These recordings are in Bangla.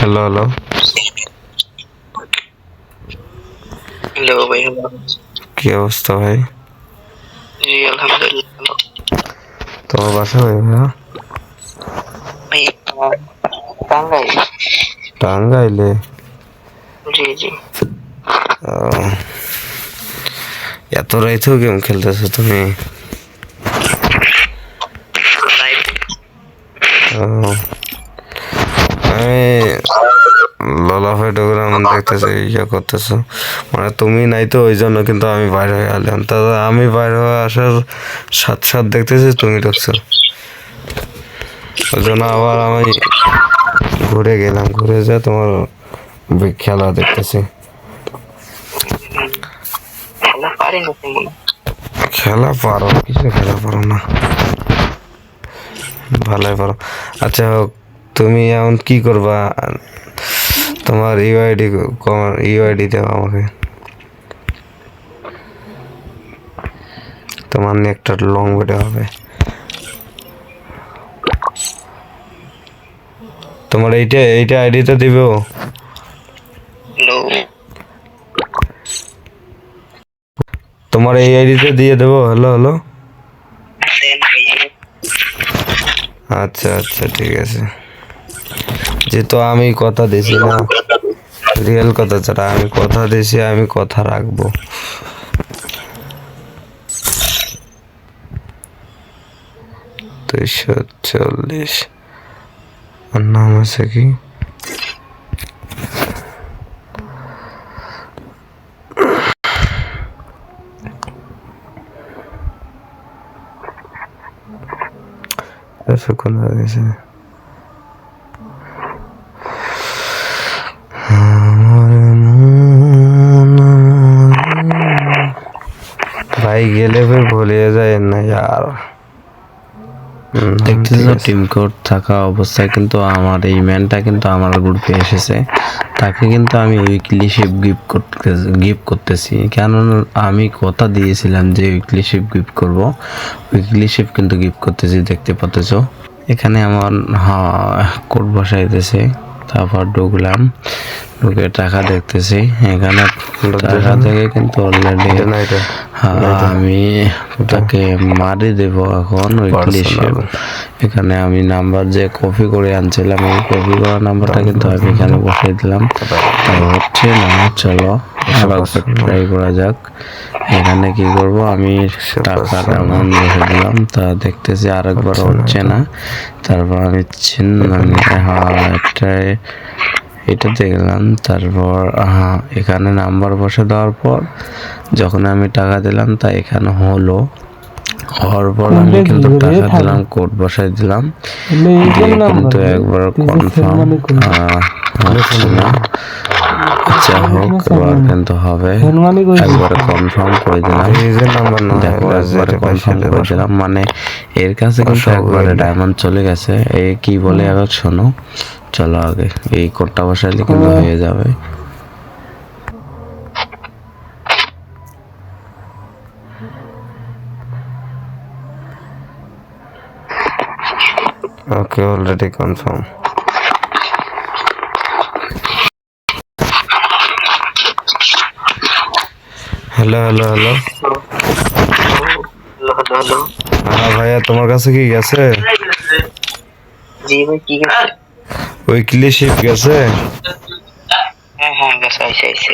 হ্যালো হ্যালো হ্যালো ভাই কি অবস্থা ভাই? জি আলহামদুলিল্লাহ তোমার বাসা ভাই ভাই আমার টাঙ্গাইলে? জি জি। এত রাইতেও গেম খেলতেছো তুমি? ও, আমি ললা ফটোগ্রাম দেখতেছি ইয়ে করতেছো। মানে তুমি নাই তো ওই জন্য কিন্তু আমি বাইরে হয়ে আলাম তাহলে আমি বাইরে হয়ে আসার সাথে সাথে দেখতেছি তুমি ঢুকছো ওই জন্য আবার আমি ঘুরে গেলাম ঘুরে যা তোমার খেলা দেখতেছি। খেলা পারি খেলা কিছু খেলা পারো না। ভালোই পারো। আচ্ছা হোক, তুমি এখন কি করবা? তোমার ইউআইডি ইউআইডি দাও আমাকে। তোমার নিয়ে একটা লং ভিডিও হবে। তোমার এইটা এইটা আইডিটা দিবেও হ্যালো তোমার এই আইডিটা দিয়ে দেবো? হ্যালো হ্যালো আচ্ছা আচ্ছা ঠিক আছে। যেহেতু আমি কথা দিছি না। রিয়েল কথা ছাড়া আমি কথা দিছি, আমি কথা রাখব। দুইশো চল্লিশ। আর নাম আছে কি? এতক্ষণ হয়ে গেছে। ভাই গেলে ফের ভুলিয়ে যায় না यार হুম, দেখতেছো টিম কোড থাকা অবস্থায় কিন্তু আমার এই ম্যানটা কিন্তু আমার গ্রুপে এসেছে। তাকে কিন্তু আমি উইকলি শিপ গিফট করতে গিফট করতেছি। কেন আমি কথা দিয়েছিলাম যে উইকলি শিপ গিফট করব। উইকলি শিপ কিন্তু গিফট করতেছি দেখতে পাচ্ছ এখানে আমার কোড বসাইতেছে তারপর ঢুকলাম। ঢুকে টাকা দেখতেছি। এখানে টাকা থেকে কিন্তু অলরেডি আমি ওটাকে মারি দেব এখন ওই ক্লিশের এখানে আমি নাম্বার যে কপি করে আনছিলাম এই কপি করা নাম্বারটা কিন্তু আমি এখানে বসাই দিলাম। তা হচ্ছে না চলো আবার ট্রাই করা যাক। এখানে কি করব? আমি টাকাটা এমন বসে দিলাম তা দেখতেছি আরেকবার হচ্ছে না তারপর আমি চিহ্ন হ্যাঁ এটাই এটাতে গেলাম তারপর হ্যাঁ এখানে নাম্বার বসে দেওয়ার পর যখন আমি টাকা দিলাম তা এখানে হলো। হওয়ার পর আমি কিন্তু টাকা দিলাম কোড বসাই দিলাম। দিয়ে কিন্তু একবার কনফার্ম হচ্ছে না আচ্ছা হোক এবার কিন্তু হবে। একবার কনফার্ম করে দিলাম। দেখো একবারে কনফার্ম করে দিলাম। মানে এর কাছে কিন্তু একবারে ডায়মন্ড চলে গেছে। এই কি বলে আগে শোনো। চলো আগে এই কোডটা বসাইলে কিন্তু হয়ে যাবে। Okay already confirm hello hello hello hello hello hello হ্যাঁ ভাইয়া তোমার কাছে কি গেছে? জি ভাই আছে গেছে? হ্যাঁ হ্যাঁ গেছে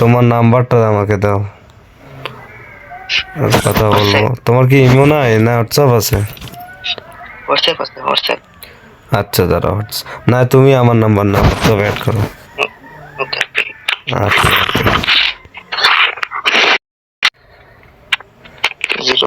তোমার নাম্বারটা আমাকে দাও। কথা বলব। তোমার কি ইমো নাই না হোয়াটসঅ্যাপ আছে? হোয়াটসঅ্যাপ আছে হোয়াটসঅ্যাপ। আচ্ছা দাঁড়া হোয়াটস না তুমি আমার নাম্বার না হোয়াটসঅ্যাপ অ্যাড করো। ওকে আচ্ছা।